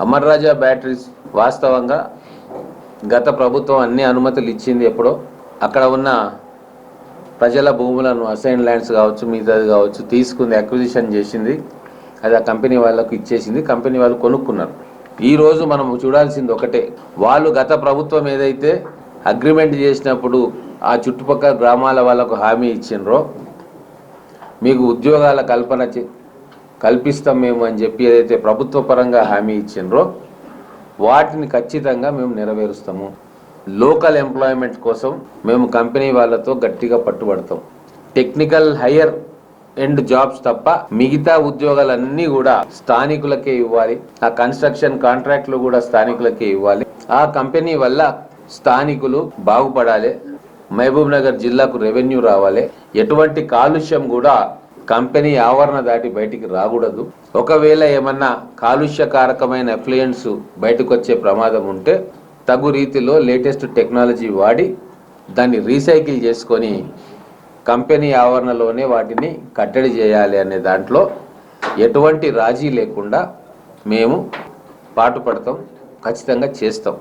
అమర్ రాజా batteries వాస్తవంగా గత ప్రభుత్వం అన్ని అనుమతులు ఇచ్చింది ఎప్పుడో. అక్కడ ఉన్న ప్రజల భూములను అసైన్ ల్యాండ్స్ కావచ్చు మిగతాది కావచ్చు తీసుకుంది అక్విజిషన్ చేసింది. అది ఆ కంపెనీ వాళ్ళకు ఇచ్చేసింది. కంపెనీ వాళ్ళు కొనుక్కున్నారు. ఈరోజు మనం చూడాల్సింది ఒకటే. వాళ్ళు గత ప్రభుత్వం ఏదైతే అగ్రిమెంట్ చేసినప్పుడు ఆ చుట్టుపక్కల గ్రామాల వాళ్ళకు హామీ ఇచ్చిండ్రో మీకు ఉద్యోగాల కల్పన చే- కల్పిస్తాం మేము అని చెప్పి ఏదైతే ప్రభుత్వ పరంగా హామీ ఇచ్చిండ్రో వాటిని ఖచ్చితంగా మేము నెరవేరుస్తాము. లోకల్ ఎంప్లాయ్మెంట్ కోసం మేము కంపెనీ వాళ్ళతో గట్టిగా పట్టుబడతాం. టెక్నికల్ హైయర్ ఎండ్ జాబ్స్ తప్ప మిగతా ఉద్యోగాలన్నీ కూడా స్థానికులకే ఇవ్వాలి. ఆ కన్స్ట్రక్షన్ కాంట్రాక్ట్లు కూడా స్థానికులకే ఇవ్వాలి. ఆ కంపెనీ వల్ల స్థానికులు బాగుపడాలి. మహబూబ్ నగర్ జిల్లాకు రెవెన్యూ రావాలి. ఎటువంటి కాలుష్యం కూడా కంపెనీ ఆవరణ దాటి బయటికి రాకూడదు. ఒకవేళ ఏమన్నా కాలుష్యకారకమైన ఎఫ్లుయెన్స్ బయటకు వచ్చే ప్రమాదం ఉంటే తగు రీతిలో లేటెస్ట్ టెక్నాలజీ వాడి దాన్ని రీసైకిల్ చేసుకొని కంపెనీ ఆవరణలోనే వాటిని కట్టడి చేయాలి అనే దాంట్లో ఎటువంటి రాజీ లేకుండా మేము పాటుపడతాం ఖచ్చితంగా చేస్తాం.